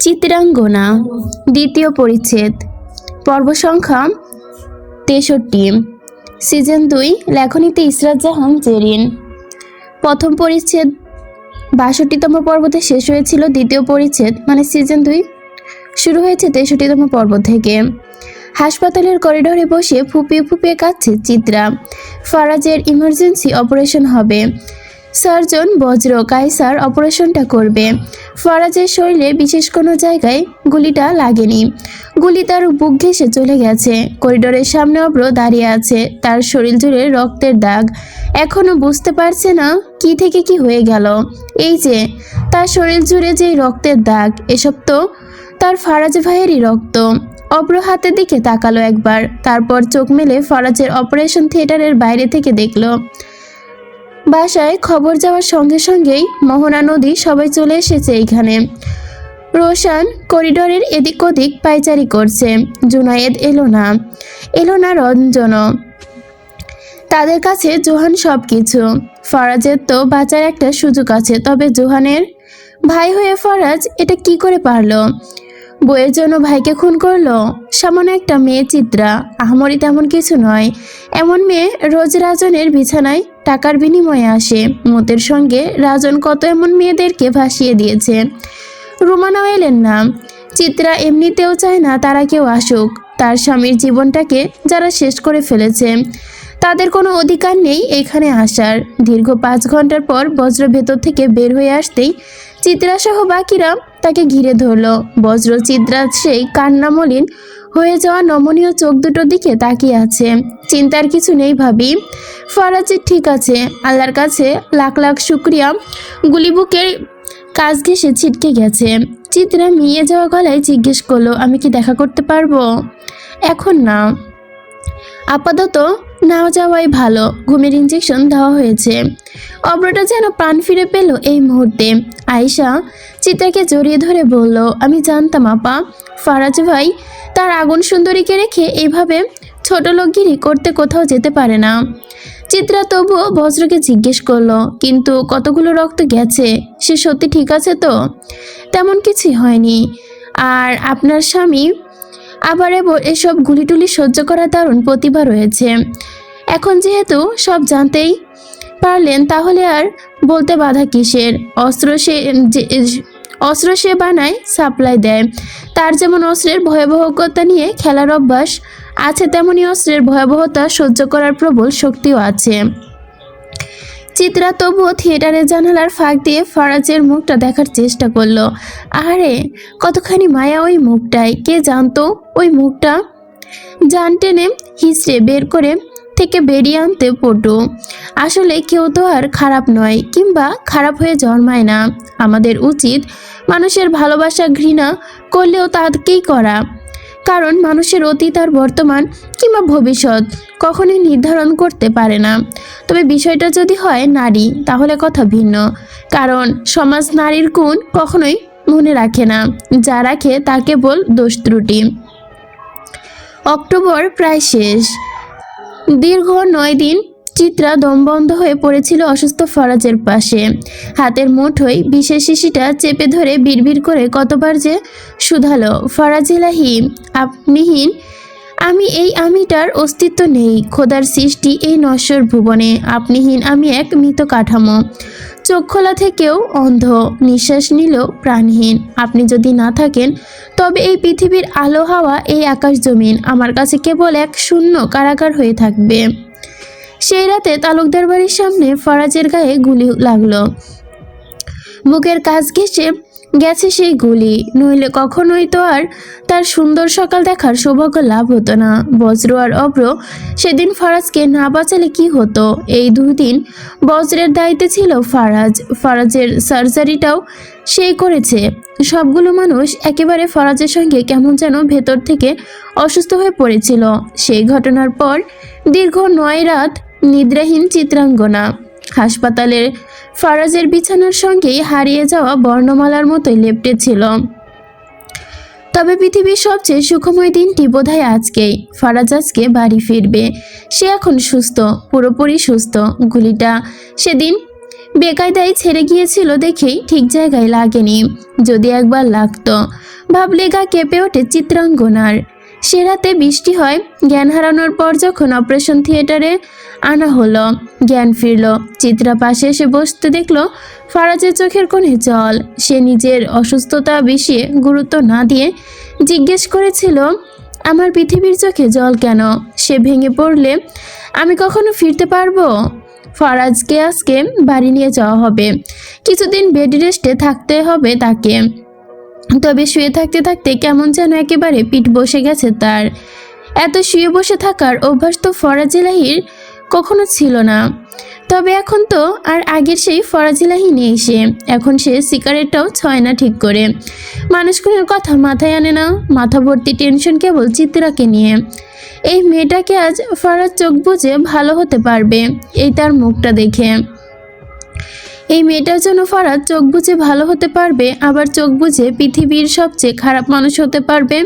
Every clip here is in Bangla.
চিত্রাঙ্গনা, দ্বিতীয় পরিচ্ছেদ। পর্ব সংখ্যা তেষট্টি। সিজন দুই, লেখনীতে ইসরাত জাহান জেরিন। প্রথম পরিচ্ছেদ বাষট্টিতম পর্বতে শেষ হয়েছিল, দ্বিতীয় পরিচ্ছেদ মানে সিজন দুই, শুরু হয়েছে তেষট্টিতম পর্ব থেকে। হাসপাতালের করিডোরে বসে ফুপিয়ে ফুপিয়ে কাঁদছে চিত্রা। ফারাজের ইমার্জেন্সি অপারেশন হবে। সার্জন বজ্র কাইসার অপারেশনটা করবে। ফরাজের শরীরে বিশেষ কোনো জায়গায় গুলিটা লাগেনি। গুলি তার বুক ঘেসে চলে গেছে। করিডোরের সামনে অব্র দাঁড়িয়ে আছে তার শরীর জুড়ে রক্তের দাগ। এখনও বুঝতে পারছে না কি থেকে কি হয়ে গেল। এই যে, তার শরীর জুড়ে যে রক্তের দাগ, এসব তো তার ফারাজ ভাইয়েরই রক্ত। অব্র হাতের দিকে তাকালো একবার, তারপর চোখ মেলে ফরাজের অপারেশন থিয়েটারের বাইরে থেকে দেখল। বাসায় খবর যাওয়ার সঙ্গে সঙ্গেই মোহনা নদী সবাই চলে এসেছে এইখানে। রোশান করিডোরের এদিক ওদিক পাইচারি করছে। জুনায়েদ এলো না। এলো না রঞ্জনও। তাদের কাছে জোহান সব কিছু ফরাজের তো বাঁচার একটা সুযোগ আছে, তবে জোহানের ভাই হয়ে ফরাজ এটা কি করে পারল? বইয়ের জন্য ভাইকে খুন করল? সামান্য একটা মেয়ে চিত্রা। আহামরি তেমন কিছু নয়। এমন মেয়ে রোজ রাজনের বিছানায় টাকার বিনিময়ে আসে। মতের সঙ্গে রাজন কত এমন মেয়েদেরকে ভাসিয়ে দিয়েছে। রুমানাও এলেন না। চিত্রা এমনিতেও চায় না তারা কেউ আসুক। তার স্বামীর জীবনটাকে যারা শেষ করে ফেলেছে। তাদের কোনো অধিকার নেই এখানে আসার। দীর্ঘ পাঁচ ঘণ্টার পর বজ্র ভেতর থেকে বের হয়ে আসতেই চিত্রাসহ বাকিরা তাকে ঘিরে ধরল। বজ্র চিত্রা সেই কান্না মলিন হয়ে যাওয়া নমনীয় চোখ দুটোর দিকে তাকিয়ে আছে। চিন্তার কিছু নেই ভাবি। ফরাজি, ঠিক আছে। আল্লাহর কাছে লাখ লাখ শুক্রিয়া। গুলিবুকের কাজ ঘেসে ছিটকে গেছে। চিত্রা মিয়ে যাওয়া গলায় জিজ্ঞেস করল, আমি কি দেখা করতে পারব? এখন না। আপাতত না যাওয়াই ভালো। ঘুমের ইঞ্জেকশন দেওয়া হয়েছে। অব্রটা যেন প্রাণ ফিরে পেল এই মুহূর্তে। আয়শা চিত্রাকে জড়িয়ে ধরে বলল, আমি জানতাম, আপা। ফারাজ ভাই, তার আগুন সুন্দরীকে রেখে এইভাবে ছোট লোকগিরি করতে কোথাও যেতে পারে না। চিত্রা তবুও বজ্রকে জিজ্ঞেস করল, কিন্তু কতগুলো রক্ত গেছে? সে সত্যি ঠিক আছে তো? তেমন কিছুই হয়নি। আর আপনার স্বামী? আবার এসব গুলিটুলি সহ্য করা দারুণ প্রতিভা রয়েছে। এখন যেহেতু সব জানতেই পারলেন, তাহলে আর বলতে বাধা কিসের? অস্ত্র সে অস্ত্র সে বানায় সাপ্লাই দেয়। তার যেমন অস্ত্রের ভয়াবহতা নিয়ে খেলার অভ্যাস আছে, তেমনি অস্ত্রের ভয়াবহতা সহ্য করার প্রবল শক্তিও আছে। চিত্রা তবুও থিয়েটারের জানালার ফাঁক দিয়ে ফরাজের মুখটা দেখার চেষ্টা করল। আরে কতখানি মায়া ওই মুখটায়, কে জানতো? ওই মুখটা? জান টেনে হিসড়ে বের করে থেকে বেরিয়ে আনতে পটু। আসলে কেউ তো আর খারাপ নয়, কিংবা খারাপ হয়ে জন্মায় না। আমাদের উচিত মানুষের ভালোবাসা ঘৃণা করলেও তাকেই করা। কারণ মানুষের অতীত আর বর্তমান কিংবা ভবিষ্যৎ কখনোই নির্ধারণ করতে পারে না। তবে বিষয়টা যদি হয় নারী, তাহলে কথা ভিন্ন। কারণ সমাজ নারীর গুণ কখনোই মনে রাখে না, যা রাখে তা কেবল দোষ ত্রুটি। অক্টোবর প্রায় শেষ। দীর্ঘ নয় দিন চিত্রা দমবন্ধ হয়ে পড়েছিল অসুস্থ ফরাজের পাশে। হাতের মুঠোয় বিশেষ শিশিটা চেপে ধরে বিড়বিড় করে কতবার যে শুধালো, ফরাজ এলাহি আপনিহীন আমি এই আমিটার অস্তিত্ব নেই। খোদার সৃষ্টি এই নশ্বর ভুবনে। আপনিহীন আমি এক মৃত কাঠামো। চোখ খোলা থেকেও অন্ধ। নিঃশ্বাস নিলেও প্রাণহীন। আপনি যদি না থাকেন, তবে এই পৃথিবীর আলো হাওয়া এই আকাশ জমিন। আমার কাছে কেবল এক শূন্য কারাগার হয়ে থাকবে। সেই রাতে তালুকদার বাড়ির সামনে ফরাজের গায়ে গুলি লাগল। বুকের কাজ ঘেঁষে গেছে সেই গুলি। নইলে কখনোই তো আর তার সুন্দর সকাল দেখার সৌভাগ্য লাভ হতো না। বজ্র আর অব্র সেদিন ফরাজকে না বাঁচালে কি হতো? এই দুদিন বজ্রের দায়িত্বে ছিল ফারাজ। ফারাজের সার্জারিটাও সেই করেছে। সবগুলো মানুষ একেবারে ফরাজের সঙ্গে কেমন যেন ভেতর থেকে অসুস্থ হয়ে পড়েছিল। সেই ঘটনার পর দীর্ঘ নয় রাত নিদ্রাহীন চিত্রাঙ্গনা হাসপাতালের ফারাজের বিছানার সঙ্গেই হারিয়ে যাওয়া বর্ণমালার মতোই লেপটে ছিল। তবে পৃথিবীর সবচেয়ে সুখময় দিনটি বোধহয় আজকেই। ফারাজ আজকে বাড়ি ফিরবে। সে এখন সুস্থ, পুরোপুরি সুস্থ। গুলিটা সেদিন বেকায়দায় ছেড়ে গিয়েছিল দেখেই ঠিক জায়গায় লাগেনি। যদি একবার লাগতো ভাবলে গা কেঁপে ওঠে চিত্রাঙ্গনার। সে রাতে বৃষ্টি হয়, জ্ঞান হারানোর পর যখন অপারেশন থিয়েটারে আনা হলো, জ্ঞান ফিরল। চিত্রা পাশে এসে বসতে দেখল, ফারাজের চোখের কোণে জল। সে নিজের অসুস্থতা বেশি গুরুত্ব না দিয়ে জিজ্ঞেস করেছিল, আমার পৃথিবীর চোখে জল কেন? সে ভেঙে পড়লে আমি কখনো ফিরতে পারব? ফারাজকে আজকে বাড়ি নিয়ে যাওয়া হবে। কিছুদিন বেড রেস্টে থাকতে হবে তাকে। তবে শুয়ে থাকতে থাকতে কেমন যেন একেবারে পিঠ বসে গেছে তার। এত শুয়ে বসে থাকার অভ্যাস তো ফরাজিলাহির কখনো ছিল না। তবে এখন তো আর আগের সেই ফরাজিলাহি নেই সে। এখন সে সিগারেটটাও ছয় না ঠিক করে। মানুষগুলোর কথা মাথায় আনে না। মাথা ভর্তি টেনশন কেবল চিত্রাকে নিয়ে। এই মেয়েটাকে আজ ফরাজ চোখ বুঝে ভালো হতে পারবে, এই তার মুখটা দেখে। এই মেয়েটার জন্য ফারাজ চোখ বুঝে ভালো হতে পারবে, আবার চোখ বুঝে পৃথিবীর সবচেয়ে খারাপ মানুষ হতে পারবে।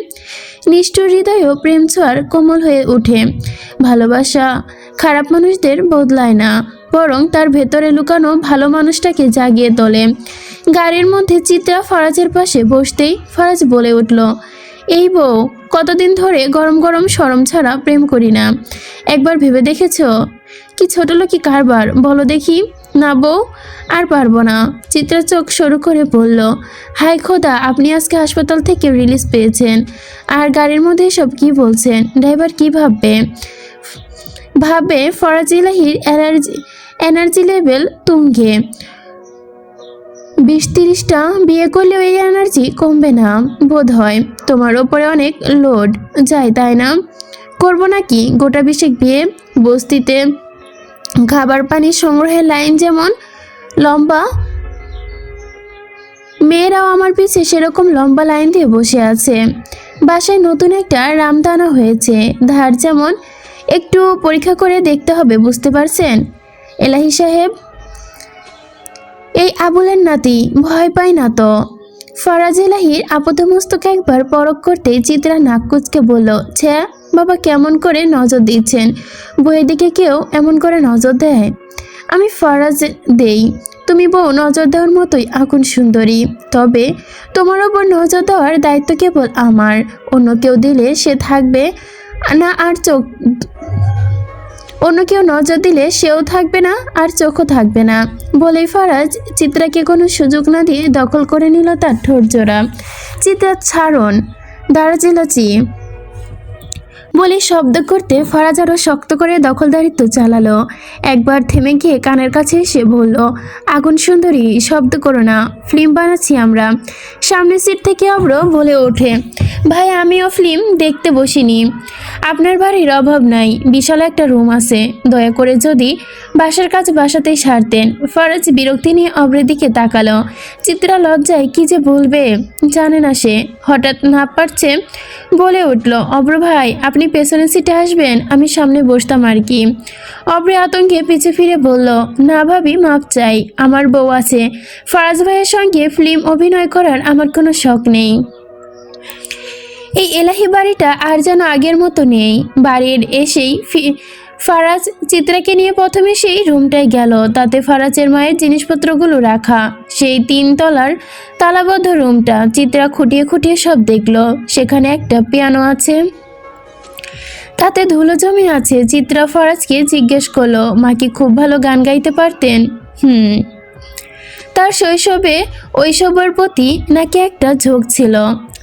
নিষ্ঠুর হৃদয়ও প্রেম ছোঁয়ার কোমল হয়ে ওঠে। ভালোবাসা খারাপ মানুষদের বদলায় না, বরং তার ভেতরে লুকানো ভালো মানুষটাকে জাগিয়ে তোলে। গাড়ির মধ্যে চিত্রা ফারাজের পাশে বসতেই ফারাজ বলে উঠল, এই বউ, কতদিন ধরে গরম গরম সরম ছাড়া প্রেম করি না। একবার ভেবে দেখেছ? কি ছোট লোকি কারবার, বলো দেখি। না বউ, আর পারব না। চিত্রা চোখ সরু করে বলল হাই খোদা, আপনি আজকে হাসপাতাল থেকে রিলিজ পেয়েছেন। আর গাড়ির মধ্যে সব কি বলছেন? ড্রাইভার কি ভাববে? ভাবে ফরাজ ইলাহির এনার্জি এনার্জি লেভেল তুঙ্গে। বিশ তিরিশটা বিয়ে করলেও এই এনার্জি কমবে না, বোধ হয়। তোমার ওপরে অনেক লোড যায় তাই না? করব নাকি গোটা বিশেক বিয়ে? বস্তিতে খাবার পানি সংগ্রহের লাইন যেমন, লম্বা। মেয়েরাও আমার পিছে সেরকম লম্বা লাইন দিয়ে বসে আছে। বাসায় নতুন একটা রামদানা হয়েছে। ধার যেমন, একটু পরীক্ষা করে দেখতে হবে, বুঝতে পারছেন? এলাহি সাহেব, এই আবুলের নাতি, ভয় পায় না তো? ফরাজ এলাহির আপদমস্তক একবার পরক করতে চিত্রা নাক কুচকে বলল, ছ্যা। বাবা কেমন করে নজর দিচ্ছেন? বইয়ের দিকে কেউ এমন করে নজর দেয়? আমি ফরাজ দেই, তুমি বউ নজর দেওয়ার মতোই আগুন সুন্দরী। তবে তোমার ওপর নজর দেওয়ার দায়িত্ব কেবল আমার। অন্য কেউ দিলে সে থাকবে না আর চোখ অন্য কেউ নজর দিলে সেও থাকবে না আর চোখও থাকবে না। বলেই ফারাজ চিত্রাকে কোনো সুযোগ না দিয়ে দখল করে নিল তার ঠোঁট জোড়া। চিত্রা ছাড়ন দারাজিলাচি বলে শব্দ করতে ফরাজ আরও শক্ত করে দখলদারিত্ব চালালো। একবার থেমে গিয়ে কানের কাছে এসে বলল, আগুন সুন্দরী, শব্দ করো না, ফিল্ম বানাচ্ছি আমরা। সামনের সিট থেকে অব্র বলে ওঠে, ভাই, আমিও ফিল্ম দেখতে বসিনি। আপনার বাড়ির অভাব নাই, বিশাল একটা রুম আছে। দয়া করে যদি বাসার কাজ বাসাতেই সারতেন। ফরাজ বিরক্তি নিয়ে অব্রের দিকে তাকালো। চিত্রা লজ্জায় কি যে বলবে, জানে না সে। হঠাৎ না পারছে বলে উঠল অব্র ভাই, আপনি পেছনের সিটে আসবেন, আমি সামনে বসতাম আর কি। অব্রে আতঙ্কে পিছে ফিরে বলল, না ভাবি, মাপ চাই, আমার বউ আছে। ফরাজ ভাইয়ের সঙ্গে ফিল্ম অভিনয় করার আমার কোনো শখ নেই। এই এলাহি বাড়িটা আর যেন আগের মতো নেই। বাড়ির এসেই ফারাজ চিত্রাকে নিয়ে প্রথমে সেই রুমটায় গেল। তাতে ফারাজের মায়ের জিনিসপত্রগুলো রাখা। সেই তিন তলার তালাবদ্ধ রুমটা চিত্রা খুঁটিয়ে খুঁটিয়ে সব দেখল। সেখানে একটা পিয়ানো আছে। তাতে ধুলো জমি আছে। চিত্রা ফরাজকে জিজ্ঞেস করল, মা কি খুব ভালো গান গাইতে পারতেন? হুম। তার শৈশবে ওইসবের প্রতি নাকি একটা ঝোঁক ছিল।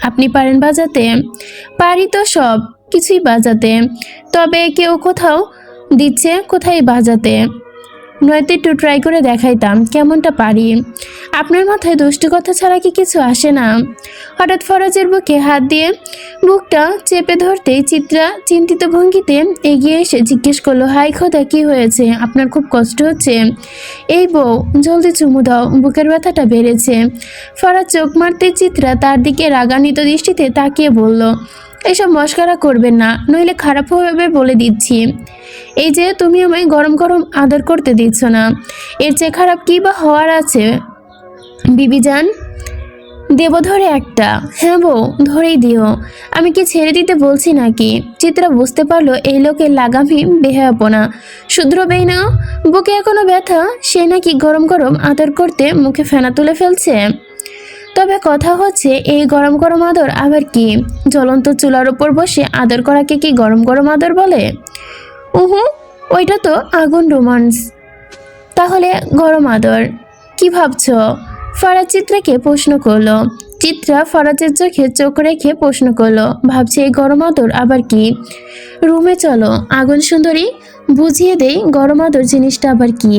আপনি পারেন বাজাতে? পারি তো সব, কিছুই বাজাতে। তবে কেউ কোথাও দিচ্ছে কোথায় বাজাতে? নয়তো একটু ট্রাই করে দেখাইতাম কেমনটা পারি? আপনার মাথায় দুষ্টু কথা ছাড়া কি কিছু আসে না? হঠাৎ ফরাজের বুকে হাত দিয়ে বুকটা চেপে ধরতেই চিত্রা চিন্তিত ভঙ্গিতে এগিয়ে এসে জিজ্ঞেস করল, হাই খোদা, কি হয়েছে? আপনার খুব কষ্ট হচ্ছে। এই বউ, জলদি চুমু দাও, বুকের ব্যথাটা বেড়েছে। ফরাজ চোখ মারতে চিত্রা তার দিকে রাগান্বিত দৃষ্টিতে তাকিয়ে বলল, এসব মস্কারা করবেন না, নইলে খারাপ হবে বলে দিচ্ছি। এই যে, তুমি আমায় গরম গরম আদর করতে দিচ্ছ না। এর চেয়ে খারাপ কী বা হওয়ার আছে? বিবিজান দেব ধরে একটা। হ্যাঁ বউ, ধরেই দিও। আমি কি ছেড়ে দিতে বলছি নাকি? চিত্রা বুঝতে পারল এই লোকের লাগামই বেহায়াপনা। শুধরবেই না, বুকে এখনও ব্যথা, সে নাকি গরম গরম আদর করতে মুখে ফেনা তুলে ফেলছে। তবে কথা হচ্ছে, এই গরম গরম আদর আবার কি? জ্বলন্ত চুলার উপর বসে আদর করাকে কি গরম গরম আদর বলে? উহু, ওইটা তো আগুন রোমান্স। তাহলে গরম আদর, কি ভাবছ? ফারাজ চিত্রাকে প্রশ্ন করল। চিত্রা ফরাজের চোখে চোখ রেখে প্রশ্ন করল, ভাবছে এই গরম আদর আবার কি? রুমে চলো, আগুন সুন্দরী, বুঝিয়ে দেই গরম আদর জিনিসটা আবার কি?